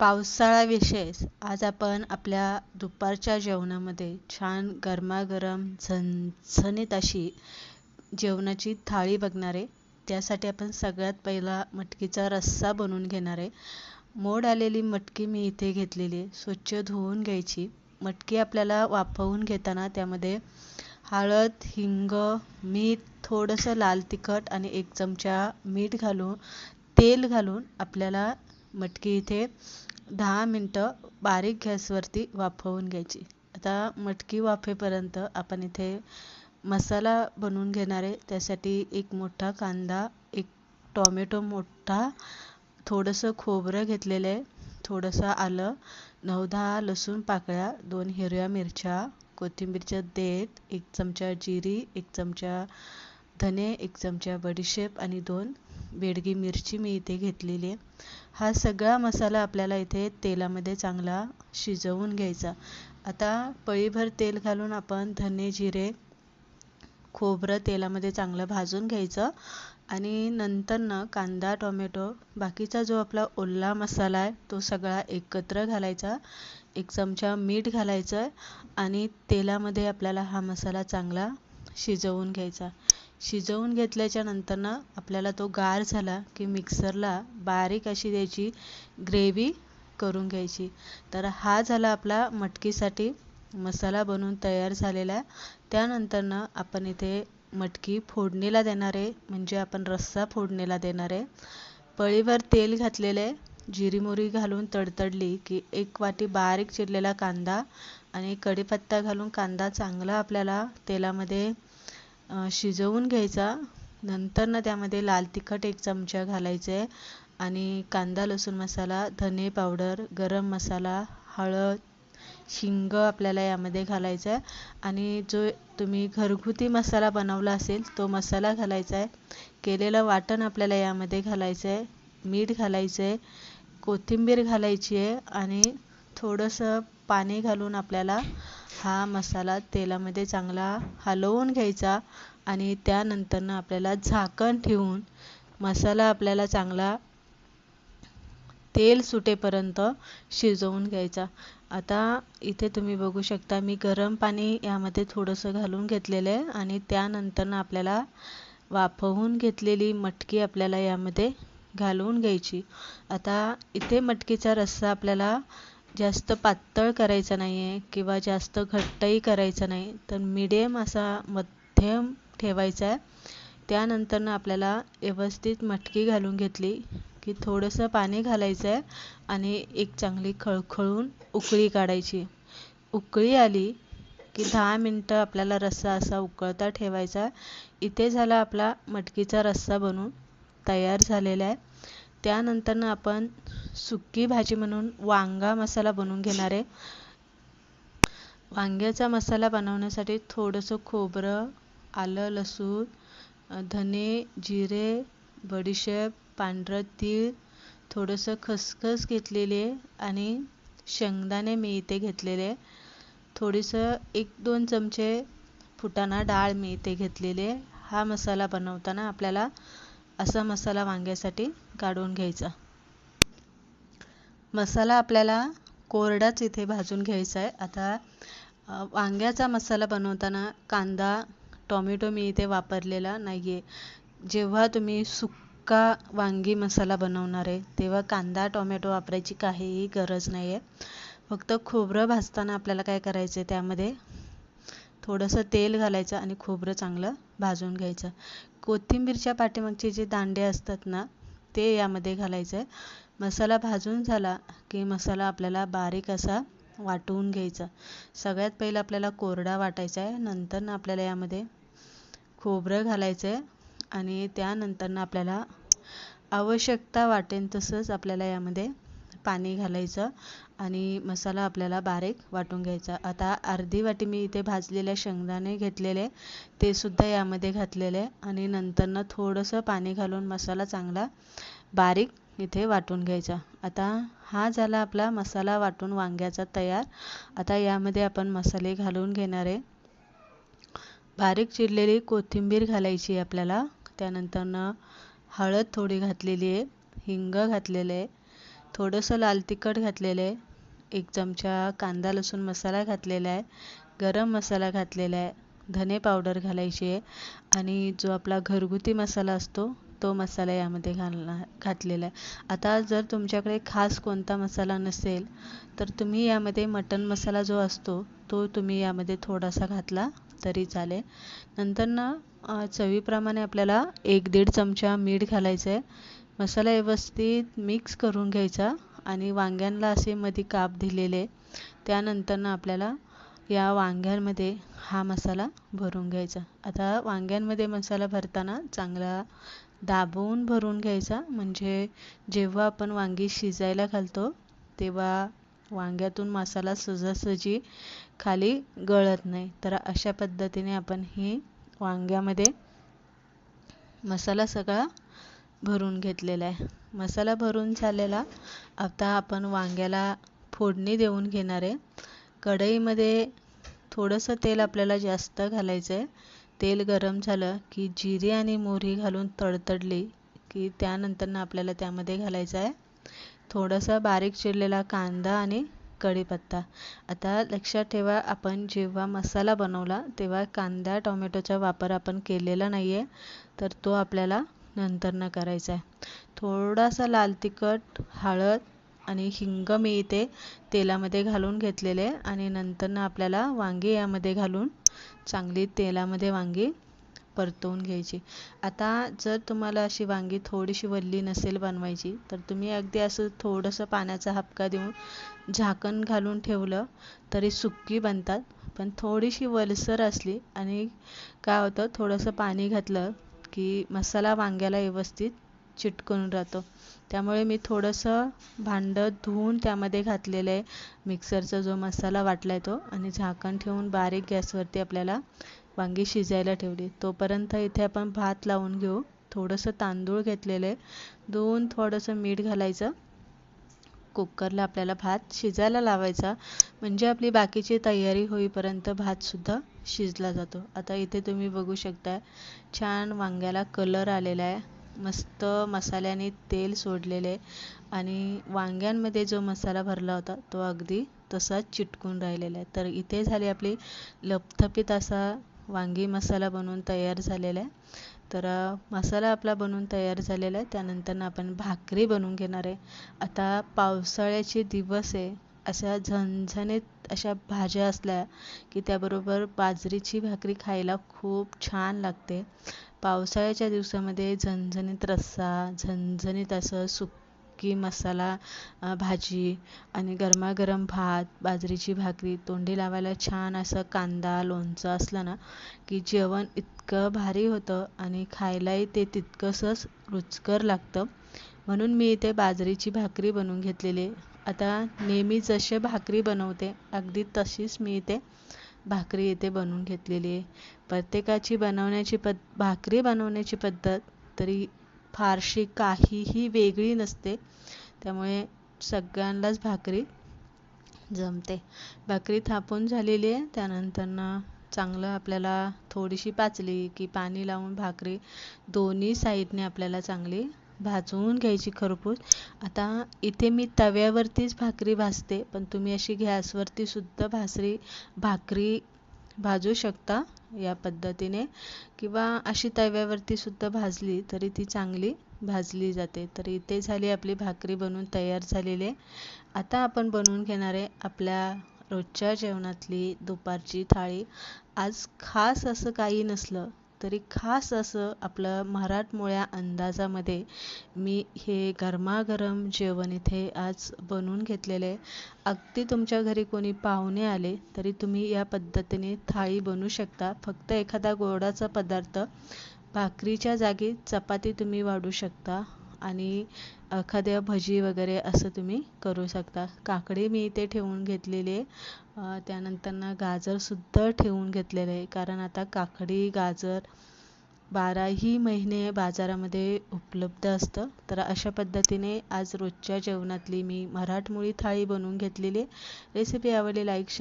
पावसाळा आज आपण आपल्या दुपारच्या जेवणामध्ये छान गरमागरम झणझणीत अशी जेवणाची थाळी बघणार आहे. त्यासाठी आपण सगळ्यात पहिला मटकीचा रस्सा बनवून घेणार आहे. मोड आलेली मटकी मी इथे घेतलेली आहे. स्वच्छ धुवून घ्यायची. मटकी आपल्याला वाफवून घेताना त्यामध्ये हळद हिंग मीठ थोडंसं लाल तिखट आणि एक चमचा मीठ घालून तेल घालून आपल्याला मटकी इथे दहा मिनटं बारीक गॅसवरती वाफवून घ्यायची. आता मटकी वाफेपर्यंत आपण इथे मसाला बनवून घेणार आहे. त्यासाठी एक मोठा कांदा एक टॉमॅटो मोठा थोडंसं खोबरं घेतलेलं आहे. थोडंसं आलं नऊ दहा लसूण पाकळ्या दोन हिरव्या मिरच्या कोथिंबीरच्या देठ एक चमचा जिरी एक चमचा धने एक चमचा बडीशेप आणि दोन बेडगी मिरची मी इथे घेतलेली आहे. हा सगळा मसाला आपल्याला इथे तेलामध्ये चांगला शिजवून घ्यायचा. आता पळीभर तेल घालून आपण धने जिरे खोबरं तेलामध्ये चांगलं भाजून घ्यायचं. आणि नंतर ना कांदा टोमॅटो बाकीचा जो आपला ओला मसाला आहे तो सगळा एकत्र घालायचा. एक चमचा मीठ घालायचं आणि तेलामध्ये आपल्याला हा मसाला चांगला शिजवून घ्यायचा. शिजवून घेतल्याच्या नंतरनं आपल्याला तो गार झाला की मिक्सरला बारीक अशी त्याची ग्रेव्ही करून घ्यायची. तर हा झाला आपला मटकीसाठी मसाला बनवून तयार झालेला. त्यानंतरनं आपण इथे मटकी फोडणीला देणार आहे म्हणजे आपण रस्सा फोडणीला देणार आहे. पळीवर तेल घातलेले जिरी मोरी घालून तडतडली की एक वाटी बारीक चिरलेला कांदा आणि कढीपत्ता घालून कांदा चांगला आपल्याला तेलामध्ये शिजवून घ्यायचा. नंतर ना त्यामध्ये लाल तिखट एक चमचा घालायचं आहे आणि कांदा लसूण मसाला धने पावडर गरम मसाला हळद हिंग आपल्याला यामध्ये घालायचा आहे आणि जो तुम्ही घरगुती मसाला बनवला असेल तो मसाला घालायचा आहे केलेलं वाटण आपल्याला यामध्ये घालायचं आहे मीठ घालायचं आहे कोथिंबीर घालायची आहे आणि थोडंसं पाणी घालून आपल्याला हा मसाला तेलामध्ये चांगला हलवून घ्यायचा आणि त्यानंतरनं आपल्याला झाकण ठेवून मसाला आपल्याला चांगला तेल सुटेपर्यंत शिजवून घ्यायचा. आता इथे तुम्ही बघू शकता मी गरम पाणी यामध्ये थोडंसं घालून घेतलेलं आहे आणि त्यानंतरनं आपल्याला वाफवून घेतलेली मटकी आपल्याला यामध्ये घालून घ्यायची. आता इथे मटकीचा रस्सा आपल्याला जास्त पातळ करायचा नाही आहे किंवा जास्त घट्टही करायचा नाही तर मिडियम असा मध्यम ठेवायचा आहे. त्यानंतरनं आपल्याला व्यवस्थित मटकी घालून घेतली की थोडंसं पाणी घालायचं आहे आणि एक चांगली खळखळून उकळी काढायची. उकळी आली की दहा मिनटं आपल्याला रस्सा असा उकळता ठेवायचा. इथे झाला आपला मटकीचा रस्सा बनवून तयार झालेला आहे. त्यानंतरनं आपण सुकी भाजी म्हणून वांगा मसाला बनवून घेणार आहे. वांग्याचा मसाला बनवण्यासाठी थोडंसं खोबरं आलं लसूण धने जिरे बडीशेप पांढरं तीळ थोडंसं खसखस घेतलेली आहे आणि शेंगदाणे मी इथे घेतलेले. थोडंसं एक दोन चमचे फुटाणा डाळ मी इथे घेतलेली. आहे हा मसाला बनवताना आपल्याला असा मसाला वांग्यासाठी काढून घ्यायचा. मसाला आपल्याला कोरडाच इथे भाजून घ्यायचा आहे. आता वांग्याचा मसाला बनवताना कांदा टॉमॅटो मी इथे वापरलेला नाही आहे जेव्हा तुम्ही सुक्का वांगी मसाला बनवणार आहे तेव्हा कांदा टॉमॅटो वापरायची काहीही गरज नाही आहे फक्त खोबरं भाजताना आपल्याला काय करायचं आहे त्यामध्ये थोडंसं तेल घालायचं आणि खोबरं चांगलं भाजून घ्यायचं. कोथिंबीरच्या पाठीमागचे जे दांडे असतात ना ते यामध्ये घालायचं आहे मसाला भाजून झाला की मसाला आपल्याला बारीक असा वाटून घ्यायचा. सगळ्यात पहिलं आपल्याला कोरडा वाटायचा आहे नंतर आपल्याला यामध्ये खोबरं घालायचं आहे आणि त्यानंतरनं आपल्याला आवश्यकता वाटेल तसंच आपल्याला यामध्ये पाणी घालायचं. आणि मसाला आपल्याला बारीक वाटून घ्यायचा. आता अर्धी वाटी मी इथे भाजलेल्या शेंगदाणे घेतलेले ते सुद्धा यामध्ये घातलेले आणि नंतरनं थोडंसं पाणी घालून मसाला चांगला बारीक इथे वाटून घ्यायचा. आता हा झाला आपला मसाला वाटून वांग्याचा तयार. आता यामध्ये आपण मसाले घालून घेणार आहे. बारीक चिरलेली कोथिंबीर घालायची आपल्याला. त्यानंतरनं हळद थोडी घातलेली आहे हिंग घातलेलं आहे थोडंसं लाल तिखट घातलेलं आहे. एक चमचा कांदा लसूण मसाला घातलेला आहे. गरम मसाला घातलेला आहे. धने पावडर घालायची आहे. आणि जो आपला घरगुती मसाला असतो तो मसाला यामध्ये घालणार घातलेला आहे. आता जर तुमच्याकडे खास कोणता मसाला नसेल तर तुम्ही यामध्ये मटन मसाला जो असतो तो तुम्ही यामध्ये थोडासा घातला तरी चालेल. नंतर ना चवीप्रमाणे आपल्याला एक दीड चमचा मीठ घालायचं आहे. मसाला व्यवस्थित मिक्स करून घ्यायचा. आणि वांग्यांना असे मध्ये काप दिलेले त्यानंतर आपल्याला या वांग्यांमध्ये हा मसाला भरून घ्यायचा. आता वांग्यांमध्ये मसाला भरताना चांगला दाबवून भरून घ्यायचा. म्हणजे जेव्हा आपण वांगी शिजायला घालतो तेव्हा वांग्यातून मसाला सहजासहजी खाली गळत नाही. तर अशा पद्धतीने आपण ही वांग्यामध्ये मसाला सगळा भरून घेतलेला आहे. मसाला भरून झालेला. आता आपण वांग्याला फोडणी देऊन घेणार आहे. कढईमध्ये थोडंसं तेल आपल्याला जास्त घालायचं आहे. तेल गरम झालं की जिरे आणि मोहरी घालून तडतडली की त्यानंतर आपल्याला त्यामध्ये घालायचं आहे. थोडासा बारीक चिरलेला कांदा आणि कढीपत्ता. आता लक्षात ठेवा आपण जेव्हा मसाला बनवला तेव्हा कांदा टोमॅटोचा वापर आपण केलेला नाही आहे तर तो आपल्याला नंतरनं करायचा आहे. थोडासा लाल तिखट हळद आणि हिंग मी इथे तेलामध्ये घालून घेतलेले आणि नंतरनं आपल्याला वांगी यामध्ये घालून चांगली तेलामध्ये वांगी परतवून घ्यायची. आता जर तुम्हाला अशी वांगी थोडीशी वल्ली नसेल बनवायची तर तुम्ही अगदी असं थोडंसं पाण्याचा हपका देऊन झाकण घालून ठेवलं तरी सुक्की बनतात. पण थोडीशी वलसर असली आणि काय होतं थोडंसं पाणी घातलं की मसाला वांग्याला व्यवस्थित चिटकून राहतो. त्यामुळे मी थोडंसं भांडं धुवून त्यामध्ये घातलेलं आहे. मिक्सरचा जो मसाला वाटला आहे तो आणि झाकण ठेवून बारीक गॅसवरती आपल्याला वांगी शिजायला ठेवली. तोपर्यंत इथे आपण भात लावून घेऊ. थोडंसं तांदूळ घेतलेलं आहे. दोन थोडंसं मीठ घालायचं. कुकरला आपल्याला भात शिजायला लावायचा. म्हणजे आपली बाकीची तयारी होईपर्यंत भातसुद्धा शिजला जातो. आता इथे तुम्ही बघू शकता छान वांग्याला कलर आलेला आहे. मस्त मसाल्याने तेल सोडलेले आणि वांग्यांमध्ये जो मसाला भरला होता तो अगदी तसाच चिटकून राहिलेला आहे. तर इथे झाली आपली लपथपीत असा वांगी मसाला बनवून तयार झालेला आहे. तर मसाला आपला बनवून तयार झालेला आहे. त्यानंतर आपण भाकरी बनवून घेणार आहे. आता पावसाळ्याचे दिवस आहे. अशा झणझणीत अशा भाज्या असल्या की त्याबरोबर बाजरीची भाकरी खायला खूप छान लागते. पावसाळ्याच्या दिवसामध्ये झणझणीत रस्सा झणझणीत असं सुकी मसाला भाजी आणि गरमागरम भात बाजरीची भाकरी तोंडी लावायला छान असं कांदा लोणचं असलं ना की जेवण इतकं भारी होतं आणि खायलाही ते तितकंसंच रुचकर लागतं. म्हणून मी इथे बाजरीची भाकरी बनवून घेतलेली. आता नेहमी जसे भाकरी बनवते. अगदी तशीच मी इथे भाकरी येथे बनवून घेतलेली आहे. प्रत्येकाची बनवण्याची पद भाकरी बनवण्याची पद्धत तरी फारशी काहीही वेगळी नसते. त्यामुळे सगळ्यांनाच भाकरी जमते. भाकरी थापून झालेली आहे. त्यानंतरनं चांगलं आपल्याला थोडीशी पाचली की पाणी लावून भाकरी दोन्ही साईडने आपल्याला चांगली भाजून घ्यायची खरपूस. आता इथे मी तव्यावरतीच भाकरी भाजते पण तुम्ही अशी गॅसवरती सुद्धा भासरी भाकरी भाजू शकता या पद्धतीने. किंवा अशी तव्यावरती सुद्धा भाजली तरी ती चांगली भाजली जाते. तर इथे झाली आपली भाकरी बनवून तयार झालेली आहे. आता आपण बनवून घेणार आहे आपल्या रोजच्या जेवणातली दुपारची थाळी. आज खास असं काही नसलं तरी खास असं आपलं मराठमोळ्या अंदाजामध्ये मी हे गरमागरम जेवण इथे आज बनवून घेतलेलं आहे. अगदी तुमच्या घरी कोणी पाहुणे आले तरी तुम्ही या पद्धतीने थाळी बनवू शकता. फक्त एखादा गोडाचा पदार्थ भाकरीच्या जागी चपाती तुम्ही वाढू शकता आणि एखाद्या भजी वगैरे असं तुम्ही करू शकता. काकडी मी इथे ठेवून घेतलेली आहे. त्यानंतर गाजरसुद्धा ठेवून घेतलेलं आहे. कारण आता काकडी गाजर बाराही महिने बाजारामध्ये उपलब्ध असतं. तर अशा पद्धतीने आज रोजच्या जेवणातली मी मराठमोळी थाळी बनवून घेतलेली रेसिपी आवडली लाईक शेअर